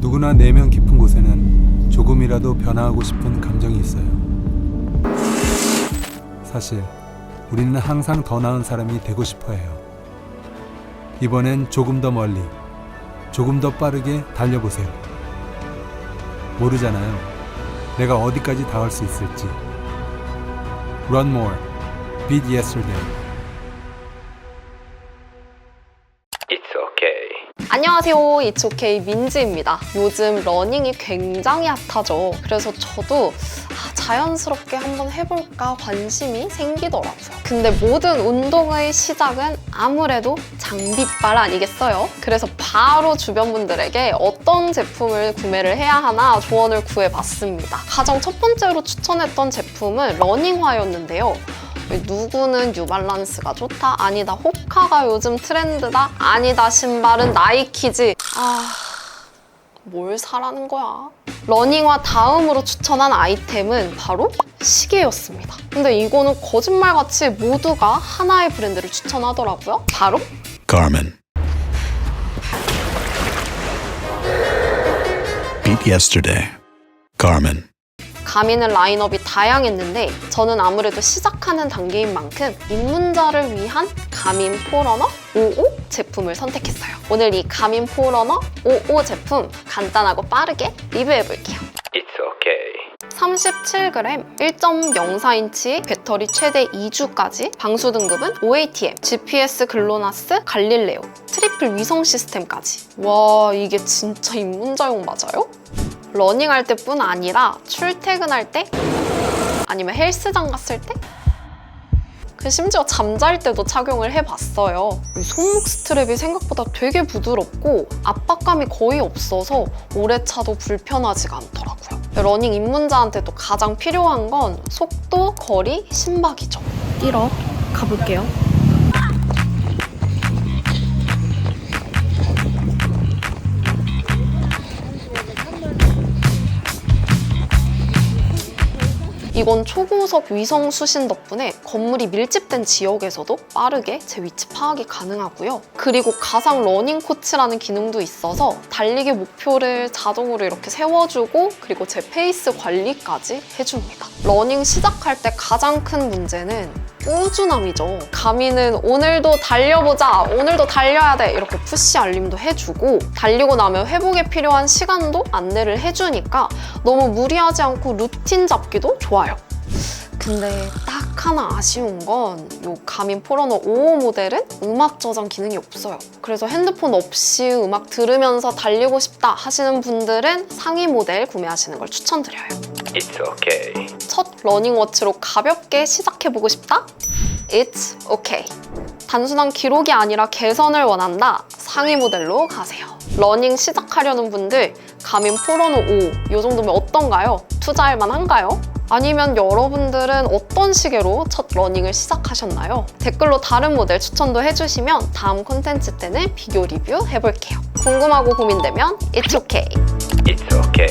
누구나 내면 깊은 곳에는 조금이라도 변화하고 싶은 감정이 있어요. 사실 우리는 항상 더 나은 사람이 되고 싶어 해요. 이번엔 조금 더 멀리, 조금 더 빠르게 달려보세요. 모르잖아요. 내가 어디까지 닿을 수 있을지. Run more, beat yesterday. 안녕하세요. 이츠오케이 민지입니다. 요즘 러닝이 굉장히 핫하죠. 그래서 저도 아, 자연스럽게 한번 해볼까 관심이 생기더라고요. 근데 모든 운동의 시작은 아무래도 장비빨 아니겠어요? 그래서 바로 주변 분들에게 어떤 제품을 구매를 해야 하나 조언을 구해봤습니다. 가장 첫 번째로 추천했던 제품은 러닝화였는데요. 누구는 뉴발란스가 좋다? 아니다. 호카가 요즘 트렌드다? 아니다. 신발은 나이키지. 아, 뭘 사라는 거야? 러닝화 다음으로 추천한 아이템은 바로 시계였습니다. 근데 이거는 거짓말같이 모두가 하나의 브랜드를 추천하더라고요. 바로. Beat yesterday. Garmin. 가미는 라인업이 다양했는데 저는 아무래도 시작하는 단계인 만큼 입문자를 위한 가민 포러너 55 제품을 선택했어요. 오늘 이 가민 포러너 55 제품 간단하고 빠르게 리뷰해볼게요. It's okay. 37g, 1.04인치, 배터리 최대 2주까지, 방수 등급은 OATM, GPS 글로나스, 갈릴레오, 트리플 위성 시스템까지. 와, 이게 진짜 입문자용 맞아요? 러닝할 때뿐 아니라 출퇴근할 때, 아니면 헬스장 갔을 때, 그 심지어 잠잘 때도 착용을 해봤어요. 이 손목 스트랩이 생각보다 되게 부드럽고 압박감이 거의 없어서 오래 차도 불편하지가 않더라고요. 러닝 입문자한테도 가장 필요한 건 속도, 거리, 심박이죠. 뛰러 가볼게요. 이건 초고속 위성 수신 덕분에 건물이 밀집된 지역에서도 빠르게 제 위치 파악이 가능하고요. 그리고 가상 러닝 코치라는 기능도 있어서 달리기 목표를 자동으로 이렇게 세워주고 그리고 제 페이스 관리까지 해줍니다. 러닝 시작할 때 가장 큰 문제는 꾸준함이죠. 가미는 오늘도 달려보자, 오늘도 달려야 돼 이렇게 푸시 알림도 해주고 달리고 나면 회복에 필요한 시간도 안내를 해주니까 너무 무리하지 않고 루틴 잡기도 좋아요. 근데 딱 하나 아쉬운 건 이 가민 포러너 55 모델은 음악 저장 기능이 없어요. 그래서 핸드폰 없이 음악 들으면서 달리고 싶다 하시는 분들은 상위 모델 구매하시는 걸 추천드려요. It's okay. 첫 러닝워치로 가볍게 시작해보고 싶다? It's okay. 단순한 기록이 아니라 개선을 원한다? 상위 모델로 가세요. 러닝 시작하려는 분들 가민 포러노 5, 이 정도면 어떤가요? 투자할 만한가요? 아니면 여러분들은 어떤 시계로 첫 러닝을 시작하셨나요? 댓글로 다른 모델 추천도 해주시면 다음 콘텐츠 때는 비교 리뷰 해볼게요. 궁금하고 고민되면 It's okay. It's okay.